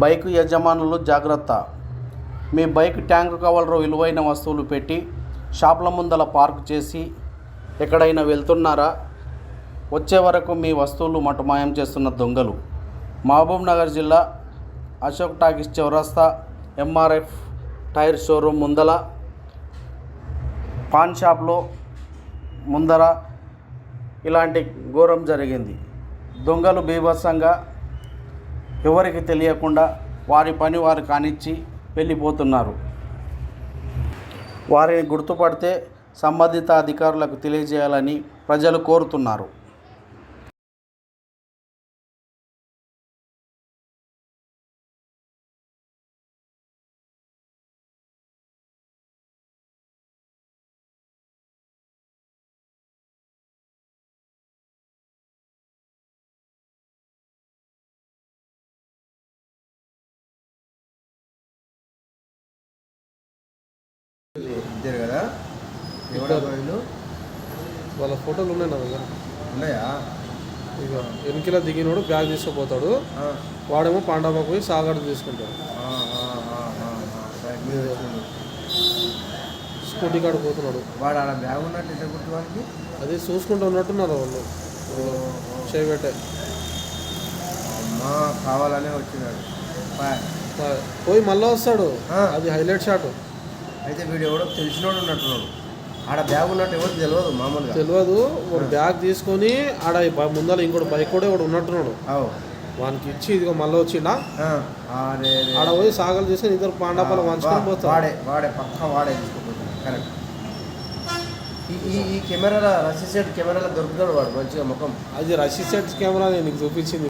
Bike యజమానులు జాగ్రత్త. మీ bike tank కవర్లో విలువైన వస్తువులు పెట్టి షాపుల ముందల పార్క్ చేసి ఎక్కడైనా వెళ్తున్నారా? వచ్చే వరకు మీ వస్తువులు మటుమాయం చేస్తున్న దొంగలు. మహబూబ్ నగర్ జిల్లా అశోక్ టాకీస్ చౌరస్తా ఎంఆర్ఎఫ్ టైర్ షోరూమ్ ముందల పాన్ షాప్లో ముందర ఇలాంటి ఘోరం జరిగింది. దొంగలు బీభత్సంగా ఎవరికి తెలియకుండా వారి పని వారు కానిచ్చి వెళ్ళిపోతున్నారు. వారిని గుర్తుపడితే సంబంధిత అధికారులకు తెలియజేయాలని ప్రజలు కోరుతున్నారు. ఇద్దరు కదా? ఎవడ వీళ్ళు ఫోటోలు ఉన్నాయి నా దగ్గర. ఉన్నాయా? ఇక వెనకిలా దిగినోడు బ్యాగ్ తీసుకుపోతాడు. వాడేమో పాండాబాకు పోయి సాగర్ తీసుకుంటాడు. స్కూటీ కాడ పోతున్నాడు. వాడు ఆడ బ్యాగ్ ఉన్నట్టు వానికి అది చూసుకుంటూ ఉన్నట్టున్నారు వాళ్ళు. చేయబెట్టే అమ్మా కావాలనే వచ్చినాడు. పోయి మళ్ళీ వస్తాడు. అది హైలైట్ షాట్. అయితే వీడు ఎవడో తెలిసినోడు ఉన్నట్టున్నాడు. ఆడ బ్యాగ్ ఉన్నట్టు ఎవరికి తెలియదు మామూలుగా. తెలియదు వాడు బ్యాగ్ తీసుకొని ఆడ ముందర ఇంకోటి బైక్ కూడా వాడు ఉన్నట్టున్నాడు. వానికి ఇచ్చి ఇదిగో మళ్ళీ వచ్చిండా. ఆడ పోయి సాగలు తీసుకొని ఇద్దరు పాండాపాలు వంచుకొని పోతాడు. వాడే వాడే పక్క వాడే తీసుకుపోతాడు. కరెక్ట్. ఈ ఈ కెమెరాల రసీ సెట్ కెమెరాలో దొరుకుతాడు వాడు మంచిగా ముఖం. అది రషీ సెట్స్ కెమెరా నేను చూపించింది.